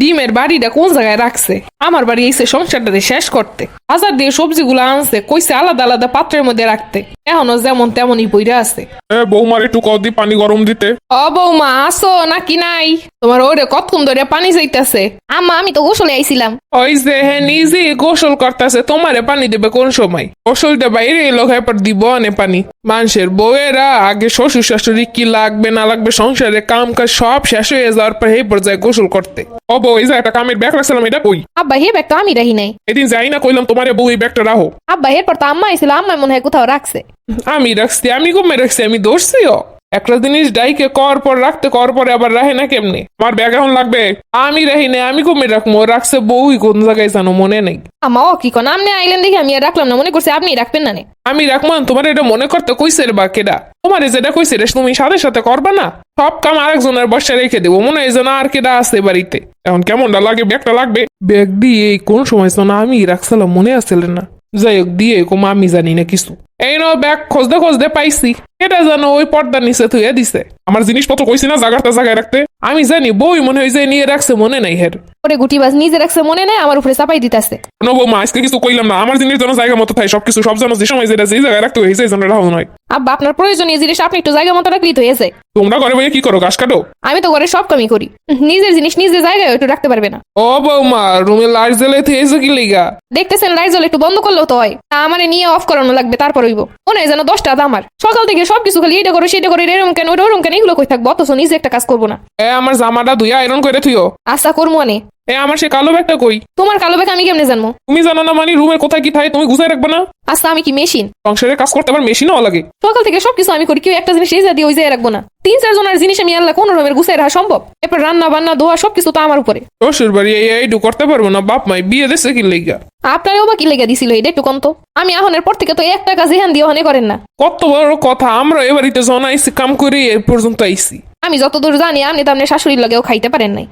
ডিমের বাড়িটা কোন জায়গায় রাখছে? আমার বাড়ি এসে সংসারটাতে শেষ করতে। বাজার দিয়ে সবজিগুলো আনছে, কইছে আলাদা আলাদা পাত্রের মধ্যে রাখতে। এখনও যেমন তেমনই বইরা আছে। এ বৌমার একটু কদি পানি গরম দিতে? ও বৌমা আসো নাকি নাই? তোমার ওরে কতক্ষণ ধরে পানি আম্মা আমি তো গোসলে আইছিলাম। ওই যে হ্যাঁ নিজে গোসল করতেছে তোমারে পানি দেবে কোন সময়? গোসলটা বাইরে এলো এরপর দিব আনে পানি। মানুষের বউয়েরা আগে শ্বশুর শাশুড়ি কি লাগবে না লাগবে সংসারে কাম কাজ সব শেষ হয়ে যাওয়ার পর এই পর্যায়ে গোসল করতে। ও বউ এই যে একটা কামের ব্যাগ রাখছিলাম এটা কই? আব্বা হে ব্যাগ তো আমি রাহি নাই। এদিন যাই না কইলাম তোমারে বউ এই ব্যাগটা রাখো। আব্বা এরপর তো আম্মা আইছিল আম্মা মনে হয় কোথাও রাখছে। আমি রাখছি আমি কমে রাখছি আমি দৌড়ছিও। একটা জিনিস ডাইকে কর পর রাখতে কর পরে আবার রাহে না কেমনে? আমার ব্যাগ এখন লাগবে। আমি রাহি না আমি কমে রাখব। রাখছে বউই কোন জায়গায় জানো মনে নেই। আম্মা ও কি কোন আপনি আইলেন দেখি আমি আর রাখলাম না মনে করছি আপনি রাখবেন না। আমি রাখমান তোমার এটা মনে করতে কইছে রে বা কেডা? তোমার যেটা কইছে রে তুমি সাথে সাথে করবা না? সব কাম আরেকজনের বসে রেখে দেবো মনে হয় যেন আর কেডা আছে বাড়িতে। এখন কেমনটা লাগে ব্যাগটা লাগবে? ব্যাগ দিয়ে এই কোন সময় আমি রাখছিলাম মনে আসছিল না? যাই হোক দিয়ে কম আমি জানি না কিছু। এই নো ব্যাগ খুঁজতে খুঁজতে পাইছি। এটা জানো ওই পর্দা নিচে থুয়ে দিছে। আমার জিনিসপত্র কইছি না জায়গাটা জায়গায় রাখতে? আমি জানি বই মনে হয় যে নিয়ে রাখছে মনে নাই হের। ওরে গুটি বাস নিজে রাখছে মনে নাই আমার উপরে চাপাই দিতেছে। কোনো বৌমা আজকে কিছু কইলাম না। আমার জিনিস যেন জায়গা মতো থাকে সবকিছু সব যেন যে সময় যেটা যে জায়গায় রাখতে হয়েছে এই জন্য রাখা নয় আব্বা আপনার প্রয়োজনীয় জিনিস আপনি একটু জায়গা মতো রাখলেই তো হয়েছে তোমরা ঘরে বইয়ে কি করো ঘাস কাটো? আমি তো ঘরে সব কামই করি। নিজের জিনিস নিজের জায়গায় একটু রাখতে পারবে না। ও বৌমা রুমে লাইট জ্বেলে থুয়েছে কি লিগা? দেখতেছেন লাইট জ্বলে একটু বন্ধ করলেও তো হয়। তা আমারে নিয়ে অফ করানো লাগবে তারপর হইব। মনে হয় যেন দশটা আমার। সকাল থেকে সবকিছু খালি এটা করো সেটা করো এরকম কেন ওরকম কেন এগুলো কই থাকব? অথচ নিজে একটা কাজ করব না। এ আমার জামাটা ধুইয়া আয়রন করে থুইও। আশা করব আনে। এ আমার সে কালো ব্যাগটা কই? তোমার কালো ব্যাগ আমি কেমনে জানব? তুমি জানো না মানে রুমের কোথায় কি থাকে তুমি গুছাই রাখবে না? আচ্ছা আমি কি মেশিন? সংসারের কাজ করতে আবার মেশিনও লাগে। সকাল থেকে সবকিছু আমি করি কেউ একটা জিনিস এই দিয়ে ওই জায়গায় রাখব না। তিন চার জনের জিনিস আমি আনলা কোন রকমের গুছাই রাখা সম্ভব? এরপর রান্না বান্না ধোয়া সবকিছু তো আমার উপরে। শ্বশুর বাড়ি এই এইটু করতে পারব না বাপ মাই বিয়ে দেশে কি লিগা আপনারও বা কি লেগে দিছিল এটা একটু কন্ত? আমি আহনের পর থেকে তো একটা কাজ এখান দিয়ে ওখানে করেন না। কত বড় কথা আমরা এবারিতে আইসি কাম করে এ পর্যন্ত আইসি আমি যতদূর জানি আপনি তো আপনার শাশুড়ির লগেও খাইতে পারেন নাই।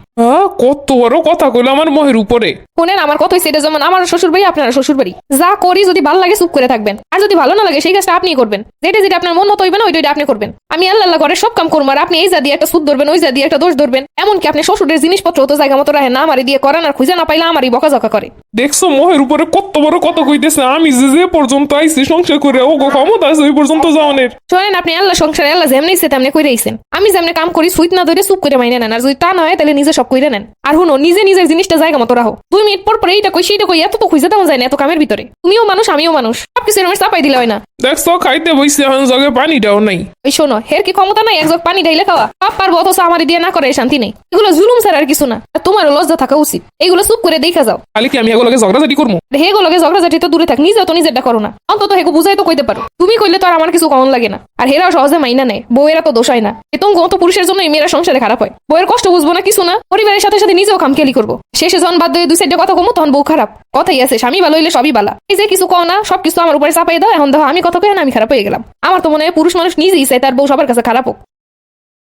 কত বড় কথা কইলো আমার মোহের উপরে। শোনেন আমার হয়েছে এটা যেমন আমার শ্বশুর বাড়ি আপনার শ্বশুর বাড়ি যা করি যদি ভালো লাগে চুপ করে থাকবেন। আর যদি ভালো না লাগে সেই কাজটা আপনি করবেন। যেটা যেটা আপনার মন মতো হইবে না ওইটা আপনি করবেন। আমি আল্লাহ আল্লাহ করে সব কাম করব আর আপনি এই যা দিয়ে একটা সুদ ধরবেন ওই যা দিয়ে একটা দোষ ধরবেন। এমনকি আপনি শ্বশুরের জিনিসপত্র তো জায়গা মতো রাখেন না আমারই দিয়ে করেন আর খুঁজে না পাইলে আমারই বকাঝকা করে। দেখছ মহের উপরে কত বড় কথা কইতেছে। আমি যে যে পর্যন্ত আইসি সংসার করে ও গো ক্ষমতা আছে ওই পর্যন্ত যাওয়ানের। শোনেন আপনি আল্লাহ সংসারে আল্লাহ যেমনি ইচ্ছে তেমনি করে আইছেন আমি যেমনি কাম করি সুইট না ধরে চুপ করে মাইনে নেন আর যদি তা না হয় তাহলে নিজে সব করে নেন আর হুনো নিজে নিজের জিনিসটা জায়গা মতো রাখো দুই মিনিট পর পরে এইটা কই সেইটা কই এত তো খুঁজে দেওয়া যায় না, এত কামের ভিতরে। তুমিও মানুষ, আমিও মানুষ। সবকিছু এরকম চাপাই দিলে হয় না। দেখছ খাইতে বইছে এখন জগে পানিটাও নাই ওই শোনো হের কি ক্ষমতা নাই? একজক পানি ঢাইলে খাওয়া। পাপ পারব অথচ আমার দিয়ে না করে শান্তি নেই। এগুলো জুলুম ছাড়া আর কিছু না। আর তোমারও লজ্জা থাকা উচিত। এগুলো চুপ করে দেখা যাও। খালি কি আমি এগুলোকে ঝগড়াঝাটি করব? হেগুলোকে ঝগড়াঝাটি তো দূরে থাক নিজেও তো নিজেরটা করো না। অন্তত হেগু বুঝাই তো কইতে পারো। তুমি কইলে তো আর আমার কিছু কমন লাগে না। আর হেরাও সহজে মাইনা নেয়। বউয়েরা তো দোষ হয় না। এ তুমি তো পুরুষের জন্য মেয়েরা সংসারে খারাপ হয়। বউয়ের কষ্ট বুঝব না কিছু না। পরিবারের সাথে সাথে নিজেও খামখেয়ালি করব। শেষে যখন বাদ দিয়ে দুই সাইডে কথা কমো তখন বউ খারাপ। কথাই আছে, স্বামী ভালো হইলে সবই বালা। এই যে কিছু কও না সব কিছু আমার উপরে চাপাই দাও, এখন দেখো আমি কথা কই না আমি খারাপ হয়ে গেলাম। আমার তো মনে হয় পুরুষ মানুষ নিজেই চাই তার বউ সবার কাছে খারাপ হোক।